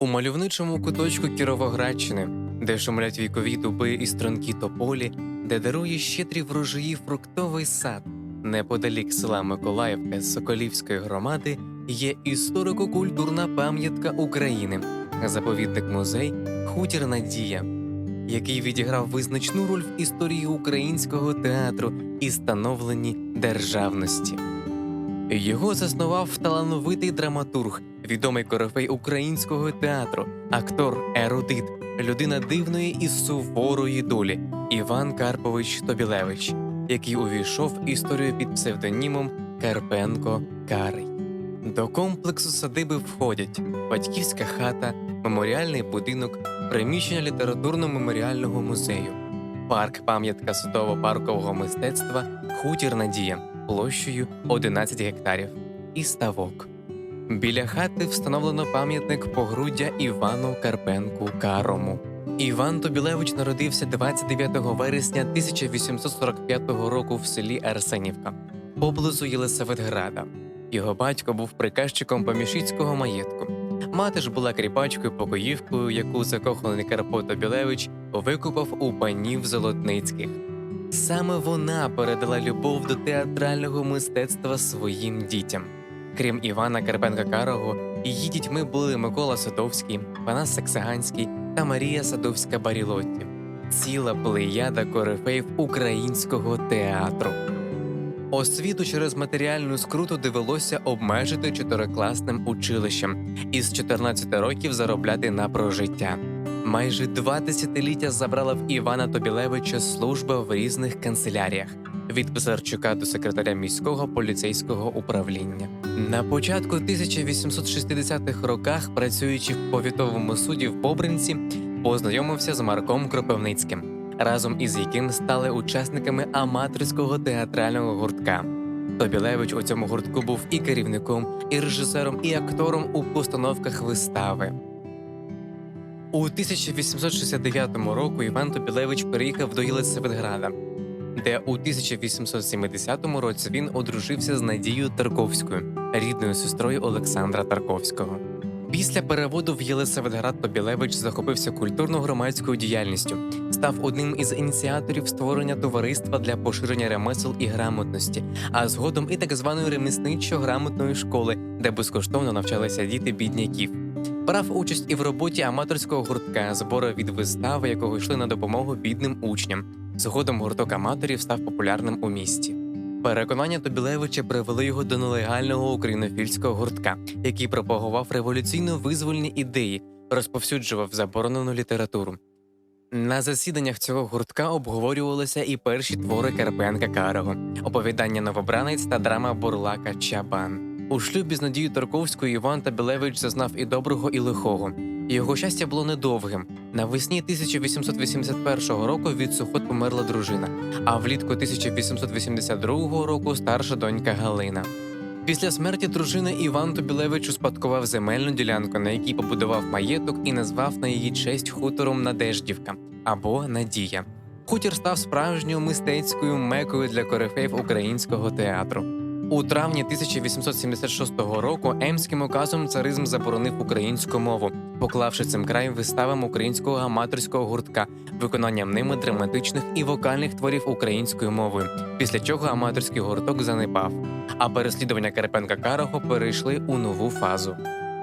У мальовничому куточку Кіровоградщини, де шумлять вікові дуби і стрункі тополі, де дарує щедрі врожаї фруктовий сад, неподалік села Миколаївка Соколівської громади є історико-культурна пам'ятка України, заповідник музей Хутір Надія, який відіграв визначну роль в історії українського театру і становленні державності. Його заснував талановитий драматург, відомий корифей українського театру, актор, ерудит, людина дивної і суворої долі Іван Карпович Тобілевич, який увійшов в історію під псевдонімом Карпенко Карий. До комплексу садиби входять батьківська хата, меморіальний будинок, приміщення літературно-меморіального музею, парк пам'ятка судово-паркового мистецтва Хутір Надія площею 11 гектарів і ставок. Біля хати встановлено пам'ятник погруддя Івану Карпенку Карому. Іван Тобілевич народився 29 вересня 1845 року в селі Арсенівка, поблизу Єлисаветграда. Його батько був приказчиком поміщицького маєтку. Мати ж була кріпачкою покоївкою, яку закоханий Карпо Тобілевич викупав у панів Золотницьких. Саме вона передала любов до театрального мистецтва своїм дітям. Крім Івана Карпенка Карого, її дітьми були Микола Садовський, Панас Саксаганський та Марія Садовська Барілотті. Ціла плеяда корифеїв українського театру. Освіту через матеріальну скруту довелося обмежити чотирикласним училищем і з 14 років заробляти на прожиття. Майже два десятиліття забрала в Івана Тобілевича служба в різних канцеляріях від Писарчука до секретаря міського поліцейського управління. На початку 1860-х роках, працюючи в повітовому суді в Бобринці, познайомився з Марком Кропивницьким, разом із яким стали учасниками аматорського театрального гуртка. Тобілевич у цьому гуртку був і керівником, і режисером, і актором у постановках вистави. У 1869 року Іван Тобілевич переїхав до Єлисаветграда, де у 1870 році він одружився з Надією Тарковською, рідною сестрою Олександра Тарковського. Після переводу в Єлисаветград Тобілевич захопився культурно-громадською діяльністю, став одним із ініціаторів створення товариства для поширення ремесел і грамотності, а згодом і так званої ремісничо-грамотної школи, де безкоштовно навчалися діти бідняків. Брав участь і в роботі аматорського гуртка, збори від вистави, якого йшли на допомогу бідним учням. Згодом гурток аматорів став популярним у місті. Переконання Тобілевича привели його до нелегального українофільського гуртка, який пропагував революційно-визвольні ідеї, розповсюджував заборонену літературу. На засіданнях цього гуртка обговорювалися і перші твори Карпенка Карого, оповідання новобранець та драма Бурлака Чабан. У шлюбі з Надією Тарковською Іван Табілевич зазнав і доброго, і лихого. Його щастя було недовгим. Навесні 1881 року від сухот померла дружина, а влітку 1882 року старша донька Галина. Після смерті дружини Іван Тобілевич успадкував земельну ділянку, на якій побудував маєток і назвав на її честь хутором Надеждівка або Надія. Хутір став справжньою мистецькою мекою для корифеїв українського театру. У травні 1876 року Емським указом царизм заборонив українську мову, поклавши цим край виставам українського аматорського гуртка, виконанням ними драматичних і вокальних творів українською мовою, після чого аматорський гурток занепав. А переслідування Карпенка Карого перейшли у нову фазу.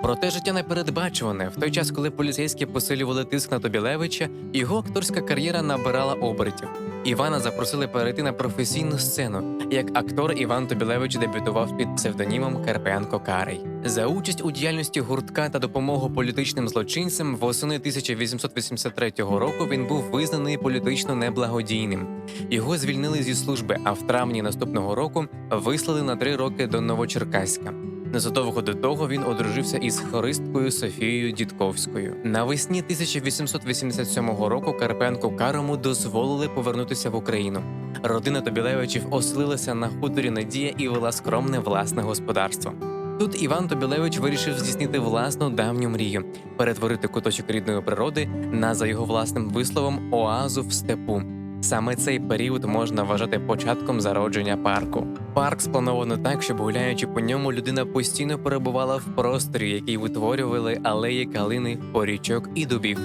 Проте життя непередбачуване. В той час, коли поліцейські посилювали тиск на Тобілевича, його акторська кар'єра набирала обертів. Івана запросили перейти на професійну сцену. Як актор Іван Тобілевич дебютував під псевдонімом Карпенко Карий. За участь у діяльності гуртка та допомогу політичним злочинцям восени 1883 року він був визнаний політично неблагодійним. Його звільнили зі служби, а в травні наступного року вислали на три роки до Новочеркаська. Незадовго до того він одружився із хористкою Софією Дідковською. Навесні 1887 року Карпенку Карому дозволили повернутися в Україну. Родина Тобілевичів оселилася на хуторі Надія і вела скромне власне господарство. Тут Іван Тобілевич вирішив здійснити власну давню мрію перетворити куточок рідної природи на за його власним висловом оазу в степу. Саме цей період можна вважати початком зародження парку. Парк сплановано так, щоб гуляючи по ньому, людина постійно перебувала в просторі, який витворювали алеї калини, порічок і дубів.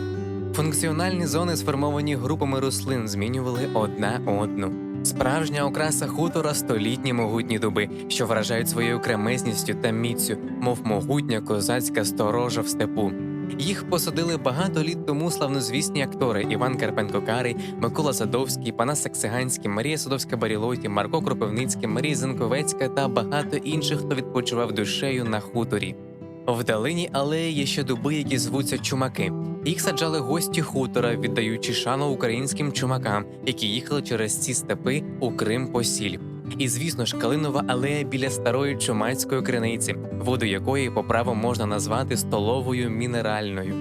Функціональні зони, сформовані групами рослин, змінювали одна одну. Справжня окраса хутора столітні могутні дуби, що вражають своєю окремезністю та міцю, мов могутня козацька сторожа в степу. Їх посадили багато літ тому славнозвісні актори Іван Карпенко Карий, Микола Садовський, Панас Саксиганський, Марія Садовська Барілоті, Марко Кропивницький, Марія Зенковецька та багато інших, хто відпочивав душею на хуторі. В долині алеї є ще дуби, які звуться чумаки. Їх саджали гості хутора, віддаючи шану українським чумакам, які їхали через ці степи у Крим по сіль. І звісно ж, калинова алея біля старої чумацької криниці, воду якої по праву можна назвати столовою мінеральною.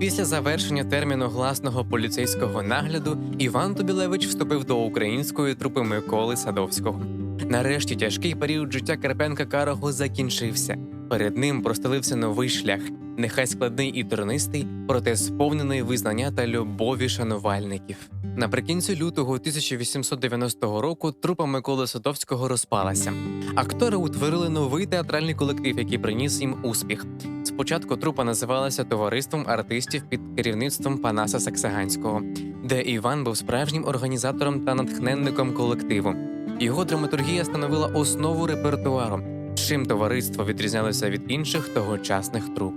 Після завершення терміну гласного поліцейського нагляду Іван Тобілевич вступив до української трупи Миколи Садовського. Нарешті тяжкий період життя Карпенка Карого закінчився. Перед ним простелився новий шлях, нехай складний і тернистий, проте сповнений визнання та любові шанувальників. Наприкінці лютого 1890 року трупа Миколи Садовського розпалася. Актори утворили новий театральний колектив, який приніс їм успіх. Спочатку трупа називалася Товариством артистів під керівництвом Панаса Саксаганського, де Іван був справжнім організатором та натхненником колективу. Його драматургія становила основу репертуару, чим товариство відрізнялося від інших тогочасних труп.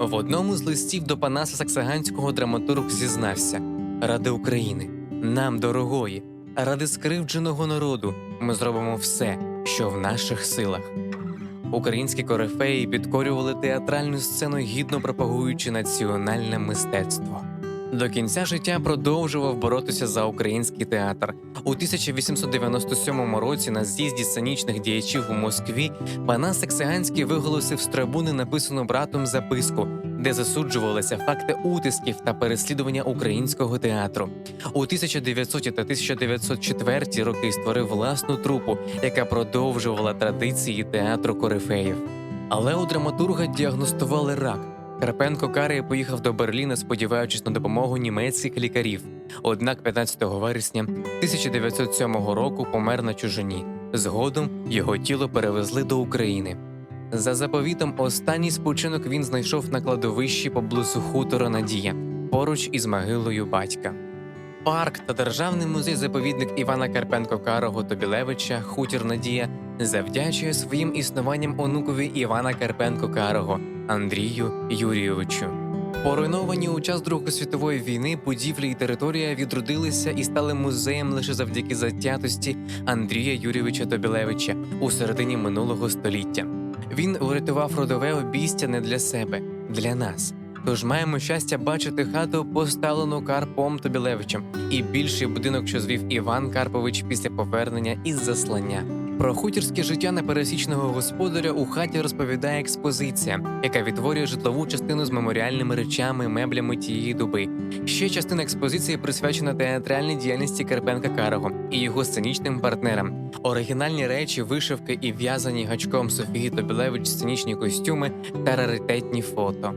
В одному з листів до Панаса Саксаганського драматург зізнався: ради України, нам дорогої, ради скривдженого народу ми зробимо все, що в наших силах. Українські корифеї підкорювали театральну сцену, гідно пропагуючи національне мистецтво. До кінця життя продовжував боротися за український театр. У 1897 році на з'їзді сценічних діячів у Москві Панас Саксиганський виголосив з трибуни написану братом записку, де засуджувалися факти утисків та переслідування українського театру. У 1900 та 1904 роки створив власну трупу, яка продовжувала традиції театру корифеїв. Але у драматурга діагностували рак. Карпенко Карий поїхав до Берліна, сподіваючись на допомогу німецьких лікарів. Однак 15 вересня 1907 року помер на чужині. Згодом його тіло перевезли до України. За заповітом, останній спочинок він знайшов на кладовищі поблизу хутора Надія, поруч із могилою батька. Парк та державний музей-заповідник Івана Карпенко Карого Тобілевича Хутір Надія завдячує своїм існуванням онукові Івана Карпенко Карого Андрію Юрійовичу. Поруйновані у час Другої світової війни будівлі і територія відродилися і стали музеєм лише завдяки затятості Андрія Юрійовича Тобілевича у середині минулого століття. Він врятував родове обійстя не для себе, для нас. Тож маємо щастя бачити хату, поставлену Карпом Тобілевичем, і більший будинок, що звів Іван Карпович після повернення із заслання. Про хутірське життя непересічного господаря у хаті розповідає експозиція, яка відтворює житлову частину з меморіальними речами, меблями тієї доби. Ще частина експозиції присвячена театральній діяльності Карпенка Карого і його сценічним партнерам. Оригінальні речі, вишивки і в'язані гачком Софії Тобілевич сценічні костюми та раритетні фото.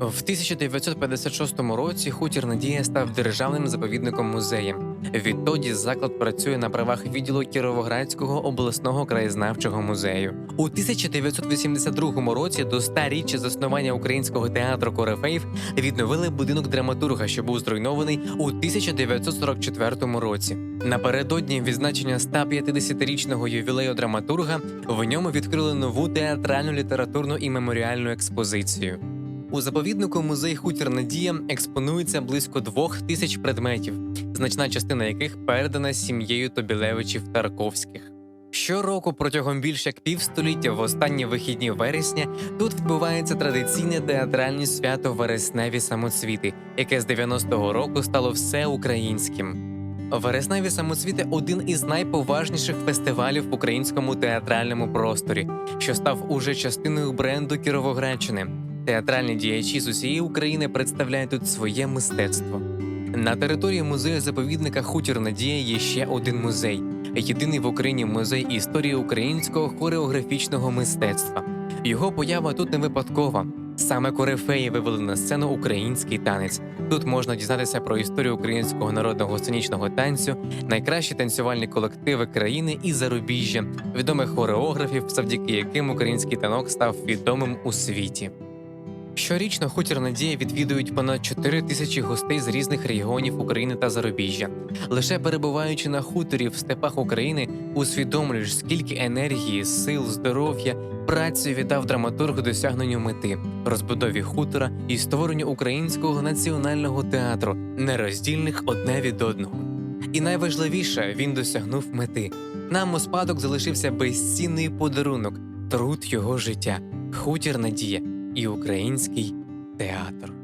В 1956 році хутір Надія став державним заповідником музеєм. Відтоді заклад працює на правах відділу Кіровоградського обласного краєзнавчого музею. У 1982 році до ста-річчя заснування українського театру Корифеїв відновили будинок драматурга, що був зруйнований у 1944 році. Напередодні відзначення 150-річного ювілею драматурга в ньому відкрили нову театральну літературну і меморіальну експозицію. У заповіднику музей Хутір Надія експонується близько двох тисяч предметів, значна частина яких передана сім'єю Тобілевичів Тарковських. Щороку протягом більш як півстоліття в останні вихідні вересня тут відбувається традиційне театральне свято Вересневі самоцвіти, яке з 90-го року стало всеукраїнським. Вересневі самоцвіти один із найповажніших фестивалів в українському театральному просторі, що став уже частиною бренду Кіровоградщини. Театральні діячі з усієї України представляють тут своє мистецтво. На території музею заповідника Хутір Надія є ще один музей єдиний в Україні музей історії українського хореографічного мистецтва. Його поява тут не випадкова. Саме корифеї вивели на сцену український танець. Тут можна дізнатися про історію українського народного сценічного танцю, найкращі танцювальні колективи країни і зарубіжжя, відомих хореографів, завдяки яким український танок став відомим у світі. Щорічно хутір Надія відвідують понад 4 тисячі гостей з різних регіонів України та зарубіжжя. Лише перебуваючи на хуторі в степах України, усвідомлюєш, скільки енергії, сил, здоров'я, праці віддав драматург досягненню мети, розбудові хутора і створенню українського національного театру, нероздільних одне від одного. І найважливіше, він досягнув мети. Нам у спадок залишився безцінний подарунок, труд його життя, хутір Надія і український театр.